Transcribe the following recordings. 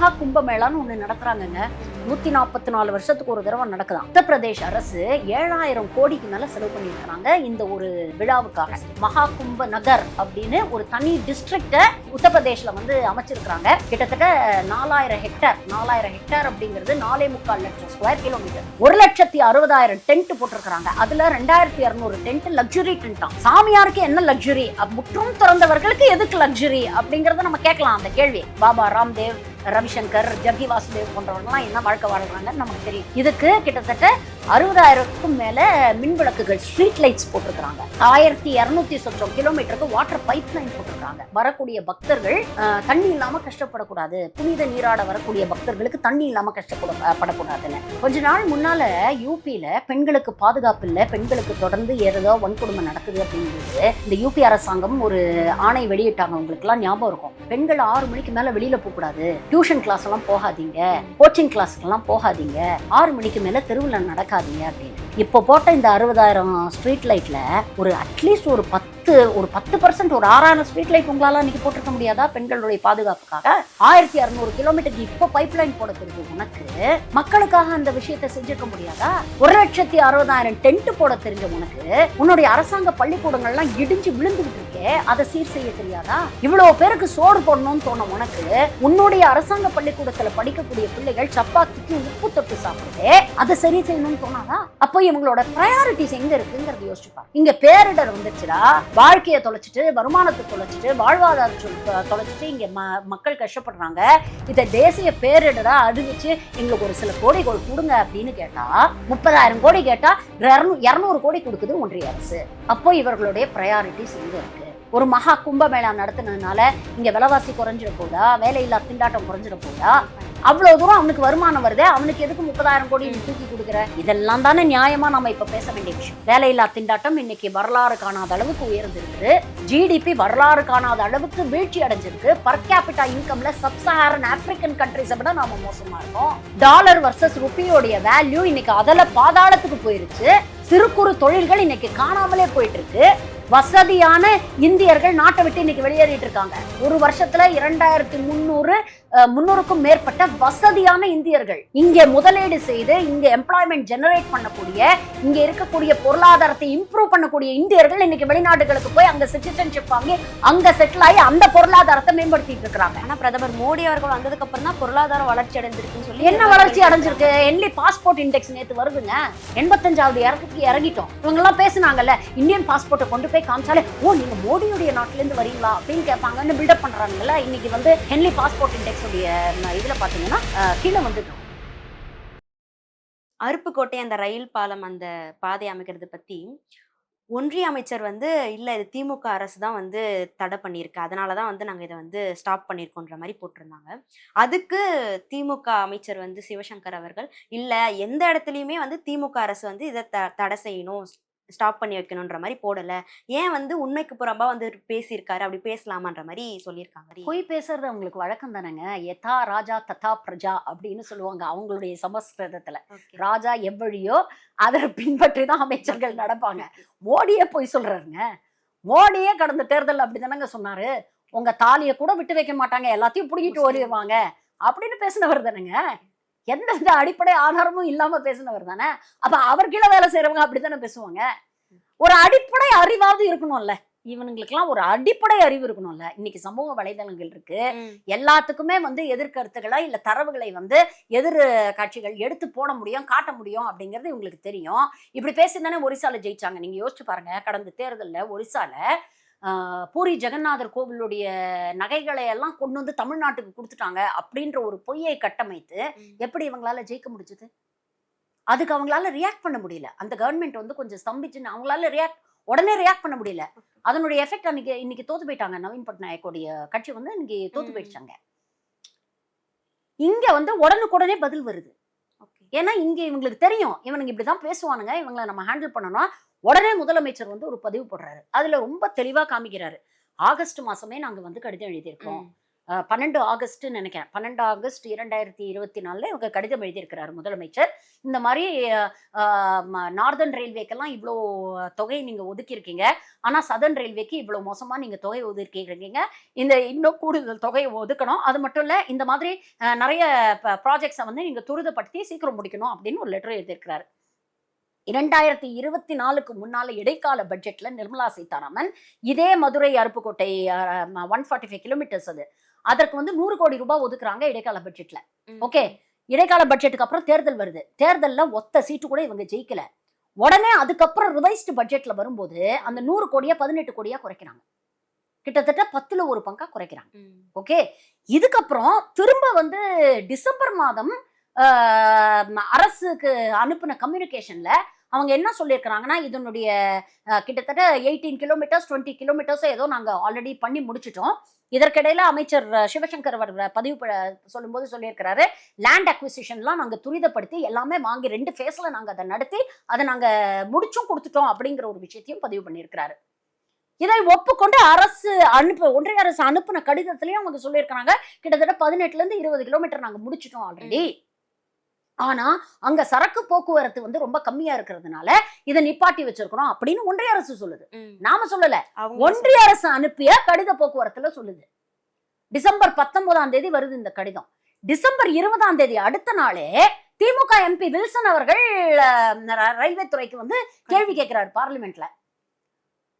மகா கும்பமேளான்னு ஒண்ணு நடத்துறாங்கங்க. நூத்தி நாற்பத்தி நாலு வருஷத்துக்கு ஒரு தடவை நடக்குது உத்தரப்பிரதேஷ் அரசு ஏழாயிரம் கோடிக்கு மேல செலவு பண்ணியிருக்கிறாங்க இந்த ஒரு விழாவுக்காக. மகா கும்ப நகர் அப்படின்னு ஒரு தனி டிஸ்ட்ரிக்ட உத்தரப்பிரதேஷ்ல வந்து அமைச்சிருக்கிறாங்க. கிட்டத்தட்ட நாலாயிரம் ஹெக்டேர் நாலாயிரம் ஹெக்டேர் அப்படிங்கிறது நாலே முக்கால் லட்சம் ஸ்கொயர் கிலோமீட்டர் ஒரு லட்சத்தி அறுபதாயிரம் டென்ட் போட்டிருக்கிறாங்க. அதுல ரெண்டாயிரத்தி இரநூறு டென்ட் லக்ஸுரி டென்ட்டாம் சாமியாருக்கு என்ன லக்ஸுரி முற்றும் திறந்தவர்களுக்கு எதுக்கு லக்ஸுரி அப்படிங்கறத நம்ம கேட்கலாம் அந்த கேள்வி. பாபா ராம்தேவ் ரவிசங்கர் ஜக்கி வாசுதேவ் போன்றவர்கள்லாம் என்ன வாழ்க்கை வாழ்றாங்கன்னு நமக்கு தெரியும். இதுக்கு கிட்டத்தட்ட அறுபதாயிரத்துக்கும் மேல மின் விளக்குகள் ஸ்ட்ரீட் லைட்ஸ் போட்டிருக்கிறாங்க. ஆயிரத்தி இருநூத்தி சொச்சம் கிலோமீட்டருக்கு வாட்டர் பைப் லைன் போட்டிருக்காங்க வரக்கூடிய பக்தர்கள் தண்ணி இல்லாம கஷ்டப்படக்கூடாது. புனித நீராட வரக்கூடிய பக்தர்களுக்கு தண்ணி இல்லாம கஷ்டப்பட படக்கூடாதுன்னு. கொஞ்ச நாள் முன்னால யூபியில பெண்களுக்கு பாதுகாப்பு இல்லை பெண்களுக்கு தொடர்ந்து ஏதோ வன்கொடுமை நடக்குது அப்படிங்கிறது இந்த யூபி அரசாங்கம் ஒரு ஆணை வெளியிட்டாங்க. உங்களுக்கு எல்லாம் ஞாபகம் இருக்கும். பெண்கள் ஆறு மணிக்கு மேல வெளியில போகக்கூடாது. டியூஷன் கிளாஸ் எல்லாம் போகாதீங்க. கோச்சிங் கிளாஸ்க்கு எல்லாம் போகாதீங்க. ஆறு மணிக்கு மேல தெருவில் நடக்காது போடாதீங்க அப்படின்னு. இப்போ போட்ட இந்த அறுபதாயிரம் ஸ்ட்ரீட் லைட்ல ஒரு அட்லீஸ்ட் ஒரு பத்து ஒரு பத்து பர்சன்ட் ஒரு ஆறாயிரம் ஸ்ட்ரீட் லைட் உங்களால இன்னைக்கு போட்டிருக்க முடியாதா? பெண்களுடைய பாதுகாப்புக்காக ஆயிரத்தி இரநூறு கிலோமீட்டருக்கு இப்போ பைப் லைன் போட தெரியுது உனக்கு. மக்களுக்காக அந்த விஷயத்தை செஞ்சிருக்க முடியாதா? ஒரு லட்சத்தி அறுபதாயிரம் டென்ட் போட தெரிஞ்ச உனக்கு. உன்னுடைய அரசாங்க பள்ளிக்கூடங்கள்லாம் இடிஞ்சு விழுந்துகிட்டு இருக்கே அதை சீர் செய்ய தெரியாதா? இவ்வளவு பேருக்கு சோறு போடணும்னு தோணும் உனக்கு. உன்னுடைய அரசாங்க பள்ளிக்கூடத்துல படிக்கக்கூடிய பிள்ளைகள் சப்பாத்திக்கு உப்பு தொட்டு சாப்பிடுதே. அதை சரி செய்யணும்னு தோணாதா? அப்போ இவங்களோட ப்ரையாரிட்டிஸ் எங்க இருக்குங்கிறத யோசிச்சுப்பா இங்க பேரிடர் வந்துச்சுடா வாழ்க்கையை தொலைச்சிட்டு வருமானத்தை தொலைச்சிட்டு வாழ்வாதாரத்தை தொலைச்சிட்டு இங்க ம- மக்கள் கஷ்டப்படுறாங்க. இதை தேசிய பேரிடரா அறிவிச்சு எங்களுக்கு ஒரு சில கோடிகள் கொடுங்க அப்படின்னு கேட்டா முப்பதாயிரம் கோடி கேட்டா இருநூறு கோடி கொடுக்குது ஒன்றிய அரசு. அப்போ இவர்களுடைய ப்ரையாரிட்டிஸ் எங்க இருக்கு? ஒரு மகா கும்பமேளா நடத்துனதுனால இங்கே விலைவாசி குறைஞ்சிட போதா வேலையில்லா திண்டாட்டம் குறைஞ்சிட போதா அவ்வளோ தூரம் அவனுக்கு வருமானம் வருதே அவனுக்கு எதுக்கு முப்பதாயிரம் கோடி தூக்கி கொடுக்குற? இதெல்லாம் தானே நியாயமாக நம்ம இப்போ பேச வேண்டிய விஷயம். வேலையில்லா திண்டாட்டம் இன்னைக்கு வரலாறு காணாத அளவுக்கு உயர்ந்திருக்கு. ஜிடிபி வரலாறு காணாத அளவுக்கு வீழ்ச்சி அடைஞ்சிருக்கு. பர் கேபிட்டா இன்கம்ல சப்சஹாரன் ஆப்பிரிக்கன் கண்ட்ரிஸை விட நாம மோசமா இருக்கோம். டாலர் வர்சஸ் ருப்பியோடைய வேல்யூ இன்னைக்கு அதில் பாதாளத்துக்கு போயிருச்சு. சிறு குறு தொழில்கள் இன்னைக்கு காணாமலே போயிட்டு இருக்கு. வசதியான இந்தியர்கள் நாட்டை விட்டு இன்னைக்கு வெளியேறிட்டு இருக்காங்க. ஒரு வருஷத்துல இரண்டாயிரத்தி முந்நூறு முன்னூறுக்கும் மேற்பட்ட வசதியான இந்தியர்கள் இங்க முதலீடு செய்து இங்க எம்ப்ளாய்மெண்ட் ஜெனரேட் பண்ணக்கூடிய இங்க இருக்கக்கூடிய பொருளாதாரத்தை இம்ப்ரூவ் பண்ணக்கூடிய இந்தியர்கள் இன்னைக்கு வெளிநாடுகளுக்கு போய் அங்க சிட்டிசன்ஷிப் வாங்கி அங்க செட்டில் ஆகி அந்த பொருளாதாரத்தை மேம்படுத்திட்டு இருக்காங்க ஆனா பிரதமர் மோடி அவர்கள் வந்ததுக்கு அப்புறம் தான் பொருளாதாரம் வளர்ச்சி அடைஞ்சிருக்குன்னு சொல்லி என்ன வளர்ச்சி அடைஞ்சிருக்கு? என்லி பாஸ்போர்ட் இண்டெக்ஸ் நேத்து வருதுங்க. எண்பத்தஞ்சாவது இறக்கத்துக்கு இறங்கிட்டோம். இவங்க எல்லாம் பேசுனாங்கல்ல இந்தியன் பாஸ்போர்ட்டை கொண்டு போய் காமிச்சாலே ஓ நீங்க மோடியுடைய நாட்டிலேருந்து வரீங்களா? அப்படின்னு கேட்பாங்கன்னு பில்டப் பண்றாங்கல்ல இன்னைக்கு வந்து ஹென்லி பாஸ்போர்ட் இண்டெக்ஸ் உடைய இதுல பாத்தீங்கன்னா கீழே வந்து அருப்புக்கோட்டை அந்த ரயில் பாலம் அந்த பாதை அமைக்கிறது பத்தி ஒன்றிய அமைச்சர் வந்து இல்ல இது திமுக அரசு தான் வந்து தடை பண்ணியிருக்கு. அதனால தான் வந்து நாங்க இதை வந்து ஸ்டாப் பண்ணியிருக்கோன்ற மாதிரி போட்டிருந்தாங்க. அதுக்கு திமுக அமைச்சர் வந்து சிவசங்கர் அவர்கள் இல்ல எந்த இடத்துலயுமே வந்து திமுக அரசு வந்து இதை த தடை செய்யணும். ஸ்டாப் பண்ணி வைக்கணுன்ற மாதிரி போடல. ஏன் வந்து உண்மைக்கு புறம்பா வந்து பேசியிருக்காரு? அப்படி பேசலாமான்ற மாதிரி சொல்லியிருக்காங்க பொய் பேசுறது அவங்களுக்கு வழக்கம் தானேங்க. யதா ராஜா ததா பிரஜா அப்படின்னு சொல்லுவாங்க அவங்களுடைய சமஸ்கிருதத்துல. ராஜா எவ்வழியோ அதை பின்பற்றி தான் அமைச்சர்கள் நடப்பாங்க. மோடியே போய் சொல்றாருங்க. மோடியே கடந்த தேர்தல் அப்படிதானங்க சொன்னாரு. உங்க தாலியை கூட விட்டு வைக்க மாட்டாங்க. எல்லாத்தையும் புடுங்கிட்டு. ஓடிடுவாங்க அப்படின்னு பேசினவர் தானேங்க. எந்த வித அடிப்படை ஆதாரமும் இல்லாம பேசினவர் தானே? அப்ப அவர் கீழே வேலை செய்யறவங்க அப்படித்தானே பேசுவாங்க? ஒரு அடிப்படை அறிவாவது இருக்கணும்ல. இவனுங்களுக்கெல்லாம் ஒரு அடிப்படை அறிவு இருக்கணும்ல. இன்னைக்கு சமூக வலைதளங்கள் இருக்கு. எல்லாத்துக்குமே வந்து எதிர்கருத்துக்களா இல்ல தரவுகளை வந்து எதிர் கட்சிகள் எடுத்து போட முடியும் காட்ட முடியும் அப்படிங்கிறது இவங்களுக்கு தெரியும். இப்படி பேசி தானே ஒரிசால ஜெயிச்சாங்க. நீங்க யோசிச்சு பாருங்க. கடந்த தேர்தல்ல ஒரிசால பூரி ஜெகநாதர் கோவிலுடைய நகைகளை எல்லாம் கொண்டு வந்து தமிழ்நாட்டுக்கு கொடுத்துட்டாங்க அப்படின்ற ஒரு பொய்யை கட்டமைத்து. எப்படி இவங்களால ஜெயிக்க முடிஞ்சது? அதுக்கு அவங்களால ரியாக்ட் பண்ண முடியல. அந்த கவர்மெண்ட் வந்து கொஞ்சம் ஸ்தம்பிச்சுன்னு அவங்களால ரியாக்ட் உடனே ரியாக்ட் பண்ண முடியல. அதனுடைய எஃபெக்ட் அன்னைக்கு இன்னைக்கு தோத்து போயிட்டாங்க. நவீன் பட்நாயக்கோடைய கட்சி வந்து இன்னைக்கு தோத்து. போயிடுச்சாங்க. இங்க வந்து உடனுக்குடனே பதில் வருது. ஏன்னா இங்க இவங்களுக்கு தெரியும். இவனுங்க இப்படிதான் பேசுவானுங்க. இவங்களை நம்ம ஹேண்டில் பண்ணணும். உடனே முதலமைச்சர் வந்து ஒரு பதிவு போடுறாரு. அதுல ரொம்ப தெளிவா காமிக்கிறாரு. ஆகஸ்ட் மாசமே நாங்க வந்து கடிதம் எழுதியிருக்கோம். பன்னெண்டு ஆகஸ்ட்னு நினைக்கிறேன். பன்னெண்டு ஆகஸ்ட் இரண்டாயிரத்தி இருபத்தி நாலுல இவங்க கடிதம் எழுதியிருக்கிறாரு முதலமைச்சர். இந்த மாதிரி நார்தர்ன் ரயில்வேக்கெல்லாம் இவ்வளோ தொகையை நீங்க ஒதுக்கியிருக்கீங்க. ஆனா சதர்ன் ரயில்வேக்கு இவ்வளோ மோசமா நீங்க தொகை ஒதுக்கியிருக்கீங்க. இந்த இன்னும் கூடுதல் தொகையை ஒதுக்கணும். அது மட்டும் இல்ல இந்த மாதிரி நிறைய ப்ராஜெக்ட்ஸை வந்து நீங்க துரிதப்படுத்தி சீக்கிரம் முடிக்கணும் அப்படின்னு ஒரு லெட்டர் எழுதியிருக்கிறாரு. இரண்டாயிரத்தி இருபத்தி நாலுக்கு முன்னால இடைக்கால பட்ஜெட்ல நிர்மலா சீதாராமன் இதே Madurai Aruppukottai one forty five kilometres அது. அதற்கு வந்து நூறு கோடி ரூபாய் ஒதுக்குறாங்க இடைக்கால பட்ஜெட்ல ஓகே இடைக்கால பட்ஜெட்டுக்கு அப்புறம் தேர்தல் வருது. தேர்தல்ல ஒத்த சீட்டு கூட இவங்க ஜெயிக்கல. உடனே அதுக்கப்புறம் ரிவைஸ்டு பட்ஜெட்ல வரும்போது அந்த நூறு கோடியா பதினெட்டு கோடியா குறைக்கிறாங்க. கிட்டத்தட்ட பத்துல ஒரு பங்கா குறைக்கிறாங்க. ஓகே இதுக்கப்புறம் திரும்ப வந்து டிசம்பர் மாதம் அரசுக்கு அனுப்பின கம்யூனிகேஷன்ல அவங்க என்ன சொல்லியிருக்கிறாங்கன்னா இதனுடைய கிட்டத்தட்ட எயிட்டீன் கிலோமீட்டர்ஸ் டுவெண்ட்டி கிலோமீட்டர்ஸ் ஏதோ நாங்கள் ஆல்ரெடி பண்ணி முடிச்சிட்டோம். இதற்கிடையில அமைச்சர் சிவசங்கர் அவர் பதிவு ப- சொல்லும்போது சொல்லியிருக்கிறாரு லேண்ட் அக்விசிஷன்லாம் நாங்கள் துரிதப்படுத்தி எல்லாமே வாங்கி ரெண்டு ஃபேஸில் நாங்கள் அதை நடத்தி அதை நாங்கள் முடிச்சும் கொடுத்துட்டோம் அப்படிங்கிற ஒரு விஷயத்தையும் பதிவு பண்ணியிருக்கிறாரு. இதை ஒப்புக்கொண்டு அரசு அனுப்பு ஒன்றிய அரசு அனுப்பின கடிதத்திலையும் அவங்க சொல்லியிருக்கிறாங்க கிட்டத்தட்ட பதினெட்டுலேருந்து இருபது கிலோமீட்டர் நாங்கள் முடிச்சிட்டோம் ஆல்ரெடி ஆனா அங்க சரக்கு போக்குவரத்து வந்து ரொம்ப கம்மியா இருக்கிறதுனால இதை நிப்பாட்டி வச்சிருக்கிறோம் அப்படின்னு ஒன்றிய அரசு சொல்லுது. நாம சொல்லல. ஒன்றிய அரசு அனுப்பிய கடித போக்குவரத்துல சொல்லுது. டிசம்பர் பத்தொன்பதாம் தேதி வருது இந்த கடிதம். டிசம்பர் இருபதாம் தேதி அடுத்த நாளே திமுக எம்பி வில்சன் அவர்கள் ரயில்வே துறைக்கு வந்து கேள்வி கேட்கிறாரு பார்லிமெண்ட்ல.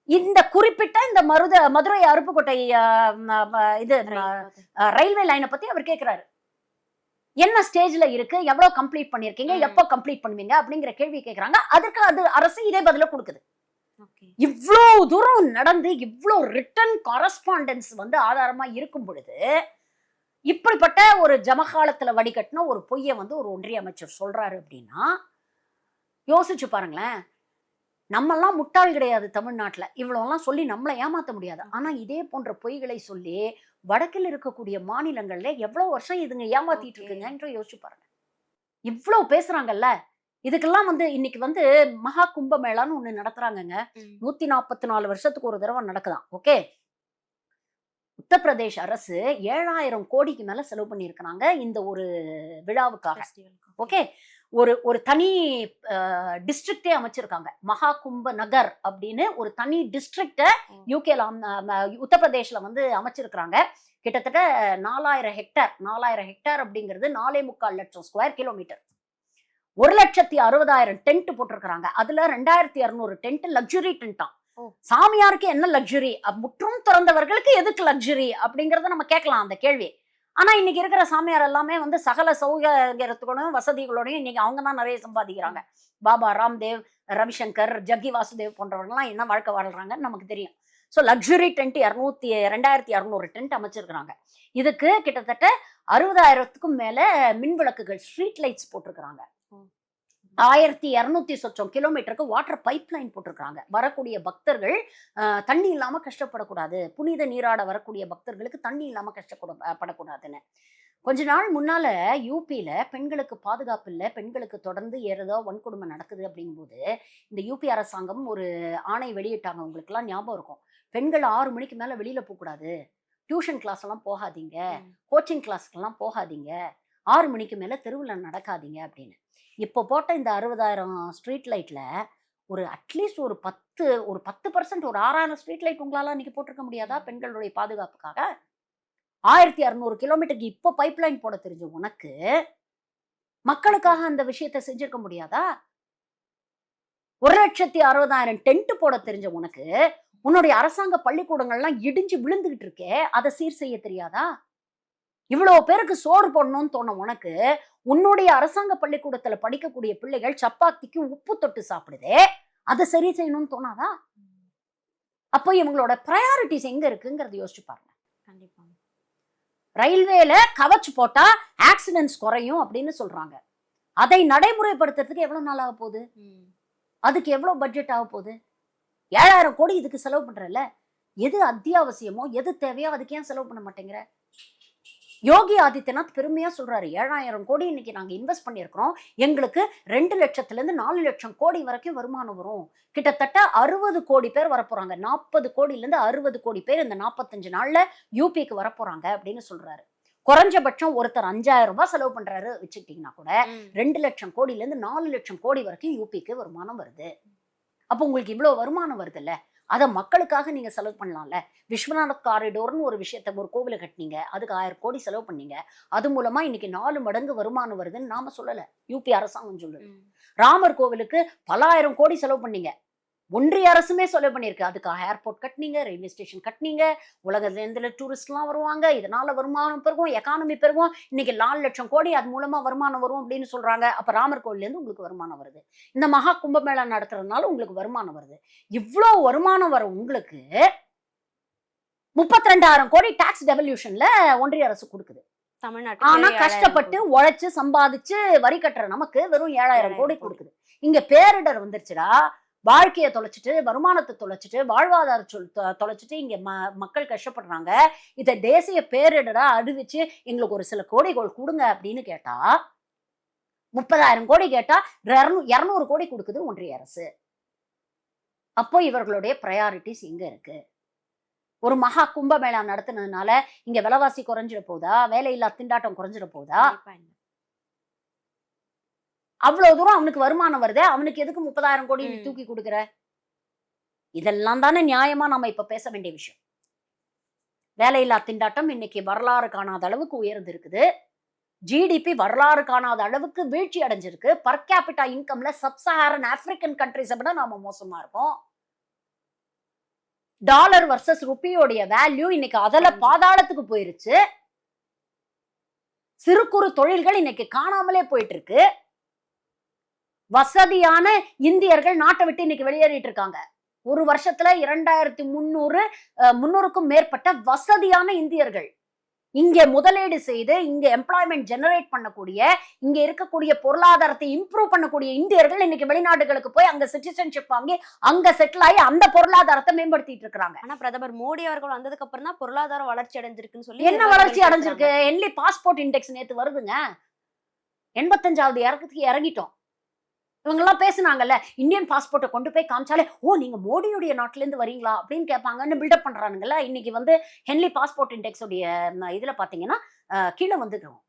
இந்த குறிப்பிட்ட இந்த மருத மதுரை அருப்புக்கோட்டை இது ரயில்வே லைனை பத்தி அவர் கேட்கிறாரு. என்ன ஸ்டேஜ்ல இருக்கு? எவ்வளவு கம்ப்ளீட் பண்ணிருக்கீங்க. எப்போ கம்ப்ளீட் பண்ணுவீங்க? அப்படிங்கிற கேள்வி கேட்கறாங்க. அதுக்கு அது அரசு இதே பதில கொடுக்குது. ஓகே. இவ்வளோ தூரம் நடந்து இவ்வளோ ரிட்டன் கரஸ்பாண்டன்ஸ் வந்து ஆதாரமா இருக்கும் பொழுது இப்படிப்பட்ட ஒரு ஜமகாலத்துல வடிகட்டின ஒரு பொய்யை வந்து ஒரு ஒன்றிய அமைச்சர் சொல்றாரு அப்படின்னா யோசிச்சு பாருங்களேன். நம்மெல்லாம் முட்டாள் கிடையாது தமிழ்நாட்டுல. இவ்வளோலாம் சொல்லி நம்மளை ஏமாத்த முடியாது. ஆனா இதே போன்ற பொய்களை சொல்லி வடக்கில் இருக்கக்கூடிய மாநிலங்கள்ல எவ்வளவு வருஷம் இதுங்க ஏமாத்திட்டு. இருக்குங்கன்ற யோசிச்சு பாருங்க. இவ்வளவு பேசுறாங்கல்ல. இதுக்கெல்லாம் வந்து இன்னைக்கு வந்து மகா கும்பமேளான்னு ஒண்ணு நடத்துறாங்கங்க. நூத்தி நாற்பத்தி நாலு வருஷத்துக்கு ஒரு தடவை நடக்குதாம் ஓகே? உத்தரப்பிரதேஷ் அரசு ஏழாயிரம் கோடிக்கு மேல செலவு பண்ணியிருக்கிறாங்க இந்த ஒரு விழாவுக்காக. ஓகே? ஒரு ஒரு தனி டிஸ்ட்ரிக்டே அமைச்சிருக்காங்க. மகா கும்ப நகர் அப்படின்னு ஒரு தனி டிஸ்ட்ரிக்ட. யூகேல உத்தரப்பிரதேஷ்ல வந்து அமைச்சிருக்கிறாங்க. கிட்டத்தட்ட நாலாயிரம் ஹெக்டேர் நாலாயிரம் ஹெக்டேர் அப்படிங்கிறது நாலே முக்கால் லட்சம் ஸ்கொயர் கிலோமீட்டர். ஒரு லட்சத்தி அறுபதாயிரம் டென்ட் போட்டிருக்கிறாங்க. அதுல ரெண்டாயிரத்தி இரநூறு டென்ட் லக்ஸுரி டென்ட்டாம் ஓ. சாமியாருக்கு என்ன லக்ஸுரி? முற்றும் திறந்தவர்களுக்கு எதுக்கு லக்ஸுரி? அப்படிங்கறத நம்ம கேட்கலாம் அந்த கேள்வி. ஆனால் இன்னைக்கு இருக்கிற சாமியார் எல்லாமே வந்து சகல சௌகரியத்துடனும் வசதிகளோடையும் இன்னைக்கு அவங்க தான் நிறைய சம்பாதிக்கிறாங்க. பாபா ராம்தேவ் ரவிசங்கர் ஜக்கி வாசுதேவ் போன்றவர்கள்லாம் என்ன வாழ்க்கை வாழ்றாங்கன்னு நமக்கு தெரியும். ஸோ லக்ஸுரி டென்ட் இரநூத்தி ரெண்டாயிரத்தி இரநூறு டென்ட் அமைச்சிருக்கிறாங்க. இதுக்கு கிட்டத்தட்ட அறுபதாயிரத்துக்கும் மேலே மின் விளக்குகள் ஸ்ட்ரீட் லைட்ஸ் போட்டிருக்கிறாங்க. ஆயிரத்தி இரநூத்தி சொச்சம் கிலோமீட்டருக்கு வாட்டர் பைப் லைன் போட்டிருக்காங்க வரக்கூடிய பக்தர்கள் தண்ணி இல்லாம கஷ்டப்படக்கூடாது. புனித நீராட வரக்கூடிய பக்தர்களுக்கு தண்ணி இல்லாம கஷ்டப்பட படக்கூடாதுன்னு. கொஞ்ச நாள் முன்னால யூபியில பெண்களுக்கு பாதுகாப்பு இல்லை பெண்களுக்கு தொடர்ந்து ஏதோ வன்கொடுமை நடக்குது அப்படிங்கும்போது இந்த யூபி அரசாங்கம் ஒரு ஆணை வெளியிட்டாங்க. உங்களுக்குலாம் ஞாபகம் இருக்கும். பெண்கள் ஆறு மணிக்கு மேல வெளியில போகக்கூடாது. டியூஷன் கிளாஸ் எல்லாம் போகாதீங்க. கோச்சிங் கிளாஸ்க்கெல்லாம் போகாதீங்க. ஆறு மணிக்கு மேல தெருவில் நடக்காதீங்க அப்படின்னு. இப்போ போட்ட இந்த அறுபதாயிரம் ஸ்ட்ரீட் லைட்டில் ஒரு அட்லீஸ்ட் ஒரு பத்து ஒரு பத்து பர்சன்ட் ஒரு ஆறாயிரம் ஸ்ட்ரீட் லைட் உங்களால் இன்னைக்கு போட்டிருக்க முடியாதா பெண்களுடைய பாதுகாப்புக்காக? ஆயிரத்தி அறநூறு கிலோமீட்டருக்கு இப்போ பைப் லைன் போட தெரிஞ்ச உனக்கு மக்களுக்காக அந்த விஷயத்தை செஞ்சிருக்க முடியாதா? ஒரு லட்சத்தி அறுபதாயிரம் டென்ட் போட தெரிஞ்ச உனக்கு உன்னுடைய அரசாங்க பள்ளிக்கூடங்கள்லாம் இடிஞ்சு விழுந்துகிட்டு இருக்கே அதை சீர் செய்ய தெரியாதா? இவ்வளவு பேருக்கு சோறு போடணும்னு தோண உனக்கு. உன்னுடைய அரசாங்க பள்ளிக்கூடத்துல படிக்கக்கூடிய பிள்ளைகள் சப்பாத்திக்கு உப்பு தொட்டு சாப்பிடுதே. அதை சரி செய்யணும்னு தோணாதா? அப்போ இவங்களோட ப்ரையாரிட்டிஸ் எங்க இருக்குங்கிறத யோசிச்சு பாருங்க. கண்டிப்பா. ரயில்வேல கவச் போட்டா ஆக்சிடென்ட்ஸ் குறையும் அப்படின்னு சொல்றாங்க. அதை நடைமுறைப்படுத்துறதுக்கு எவ்வளவு நாள் ஆக போகுது? அதுக்கு எவ்வளவு பட்ஜெட் ஆக போகுது? ஏழாயிரம் கோடி இதுக்கு செலவு பண்றல எது அத்தியாவசியமோ எது தேவையோ அதுக்கு ஏன் செலவு பண்ண மாட்டேங்கிற? யோகி ஆதித்யநாத் பெருமையா சொல்றாரு. ஏழாயிரம் கோடி இன்னைக்கு நாங்க இன்வெஸ்ட் பண்ணியிருக்கிறோம். எங்களுக்கு ரெண்டு லட்சத்துல இருந்து நாலு லட்சம் கோடி வரைக்கும் வருமானம் வரும். கிட்டத்தட்ட அறுபது கோடி பேர் வரப்போறாங்க. நாற்பது கோடியில இருந்து அறுபது கோடி பேர் இந்த நாற்பத்தஞ்சு நாள்ல யூபிக்கு வரப்போறாங்க அப்படின்னு சொல்றாரு. குறைஞ்சபட்சம் ஒருத்தர் அஞ்சாயிரம் ரூபாய் செலவு பண்றாரு வச்சுக்கிட்டீங்கன்னா கூட. ரெண்டு லட்சம் கோடியில இருந்து நாலு லட்சம் கோடி வரைக்கும் யூபிக்கு வருமானம் வருது. அப்போ உங்களுக்கு இவ்வளவு வருமானம் வருதுல்ல? அதை மக்களுக்காக நீங்க செலவு பண்ணலாம்ல. விஸ்வநாத் காரிடோர்னு ஒரு விஷயத்த ஒரு கோவிலை கட்டினீங்க. அதுக்கு ஆயிரம் கோடி செலவு பண்ணீங்க. அது மூலமா இன்னைக்கு நாலு மடங்கு வருமானம் வருதுன்னு நாம சொல்லல. யூபி அரசாங்கம் சொல்லுது ம். ராமர் கோவிலுக்கு பல ஆயிரம் கோடி செலவு பண்ணீங்க. ஒன்றிய அரசுமே செலவு பண்ணியிருக்கு. அதுக்கு ஏர்போர்ட் கட்டினீங்க ரயில்வே ஸ்டேஷன் கட்டினீங்க உலகத்துல டூரிஸ்ட்லாம் வருவாங்க இதனால வருமானம் பெருகும் எக்கானமி பெருகும். இன்னைக்கு நாலு லட்சம் கோடி அது மூலமா வருமானம் வரும் அப்படின்னு சொல்றாங்க. அப்ப ராமர் கோவில்ல இருந்து உங்களுக்கு வருமானம் வருது. இந்த மகா கும்பமேளா நடத்துறதுனால உங்களுக்கு வருமானம் வருது. இவ்வளோ வருமானம் வர உங்களுக்கு முப்பத்தி ரெண்டாயிரம் கோடி டாக்ஸ் டெவல்யூஷன்ல ஒன்றிய அரசு கொடுக்குது. தமிழ்நாட்டுக்கு ஆனா கஷ்டப்பட்டு. உழைச்சு சம்பாதிச்சு வரி கட்டுற நமக்கு வெறும் ஏழாயிரம் கோடி. கொடுக்குது. இங்க பேரிடர் வந்துருச்சுடா. வாழ்க்கையை தொலைச்சிட்டு வருமானத்தை தொலைச்சிட்டு வாழ்வாதார சொல் தொலைச்சிட்டு இங்கே ம மக்கள் கஷ்டப்படுறாங்க. இதை தேசிய பேரிடராக அறிவிச்சு எங்களுக்கு ஒரு சில கோடிகள் கொடுங்க அப்படின்னு கேட்டா முப்பதாயிரம் கோடி கேட்டா இரநூ இரநூறு கோடி கொடுக்குது ஒன்றிய அரசு. அப்போ இவர்களுடைய ப்ரையாரிட்டிஸ் எங்க இருக்கு? ஒரு மகா கும்பமேளா நடத்துனதுனால இங்க விலைவாசி குறைஞ்சிட போதா? வேலையில்லா திண்டாட்டம் குறைஞ்சிட போதா? அவ்வளவு தூரம் அவனுக்கு வருமானம் வருதே? அவனுக்கு எதுக்கு முப்பதாயிரம் கோடி நீ. தூக்கி கொடுக்குற? இதெல்லாம் தானே நியாயமா நம்ம இப்ப பேச வேண்டிய விஷயம். வேலையில்லா திண்டாட்டம் இன்னைக்கு வரலாறு காணாத அளவுக்கு உயர்ந்து இருக்குது ஜிடிபி வரலாறு காணாத அளவுக்கு வீழ்ச்சி அடைஞ்சிருக்கு. பர் கேபிட்டா இன்கம்ல சப்சஹாரன் ஆப்பிரிக்கன் கண்ட்ரிஸை விட நாம மோசமா இருக்கோம். டாலர் வர்சஸ் ருப்பியோடைய வேல்யூ இன்னைக்கு அதல. பாதாளத்துக்கு போயிருச்சு. சிறு குறு தொழில்கள் இன்னைக்கு காணாமலே போயிட்டு இருக்கு. வசதியான இந்தியர்கள் நாட்டை விட்டு இன்னைக்கு வெளியேறிட்டு இருக்காங்க ஒரு வருஷத்துல இரண்டாயிரத்தி முந்நூறு அஹ், முந்நூறுக்கும் மேற்பட்ட வசதியான இந்தியர்கள். இங்க முதலீடு செய்து இங்க எம்ப்ளாய்மெண்ட் ஜெனரேட் பண்ணக்கூடிய இங்க இருக்கக்கூடிய பொருளாதாரத்தை இம்ப்ரூவ் பண்ணக்கூடிய இந்தியர்கள் இன்னைக்கு வெளிநாடுகளுக்கு போய் அங்க சிட்டிசன்ஷிப் வாங்கி அங்க செட்டில் ஆகி அந்த பொருளாதாரத்தை மேம்படுத்திட்டு இருக்காங்க ஆனா பிரதமர் மோடி அவர்கள் வந்ததுக்கு அப்புறம் தான் பொருளாதாரம் வளர்ச்சி அடைஞ்சிருக்குன்னு சொல்லி என்ன வளர்ச்சி. அடைஞ்சிருக்கு? என்லி பாஸ்போர்ட் இண்டெக்ஸ் நேத்து வருதுங்க. எண்பத்தஞ்சாவது இறக்கத்துக்கு இறங்கிட்டோம். இவங்கெல்லாம் பேசுனாங்கல்ல இந்தியன் பாஸ்போர்ட்டை கொண்டு போய் காமிச்சாலே ஓ நீங்க மோடியுடைய நாட்டுல இருந்து வரீங்களா அப்படின்னு கேட்பாங்கன்னு பில்டப் பண்றானுங்கல்ல. இன்னைக்கு வந்து ஹென்லி பாஸ்போர்ட் இண்டெக்ஸ் உடைய ம, இதுல பாத்தீங்கன்னா கீழே வந்துக்கிறோம்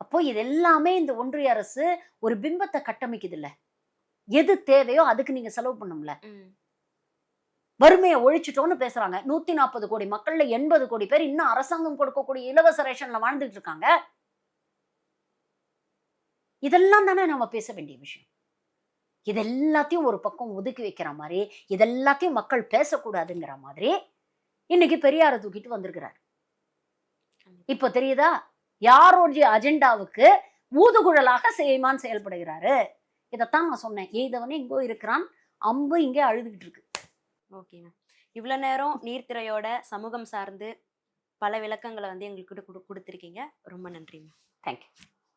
அப்போ இது எல்லாமே இந்த ஒன்றிய அரசு ஒரு பிம்பத்தை கட்டமைக்குது இல்ல எது தேவையோ அதுக்கு நீங்க செலவு பண்ணும்ல. வறுமையை ஒழிச்சிட்டோம்னு பேசுறாங்க. நூத்தி நாற்பது கோடி மக்கள்ல எண்பது கோடி பேர் இன்னும் அரசாங்கம் கொடுக்கக்கூடிய இலவச ரேஷன்ல வாழ்ந்துட்டு இருக்காங்க. இதெல்லாம் தானே நம்ம பேச வேண்டிய விஷயம். இது எல்லாத்தையும் ஒரு பக்கம் ஒதுக்கி வைக்கிற மாதிரி இதெல்லாத்தையும் மக்கள் பேசக்கூடாதுங்கிற மாதிரி இன்னைக்கு பெரியாரை தூக்கிட்டு வந்திருக்கிறார். இப்போ தெரியுதா? யாரோடைய அஜெண்டாவுக்கு ஊதுகுழலாக செய்மான் செயல்படுகிறாரு? இதைத்தான் நான் சொன்னேன். எய்தவனே இங்கோ இருக்கிறான். அம்பு இங்கே அழுதுகிட்டு இருக்கு. ஓகேங்க இவ்வளோ நேரம் நீர்த்துறையோட சமூகம் சார்ந்து பல விளக்கங்களை வந்து எங்களுக்கு கொடு- கொடுத்திருக்கீங்க. ரொம்ப நன்றிங்க தேங்க்யூ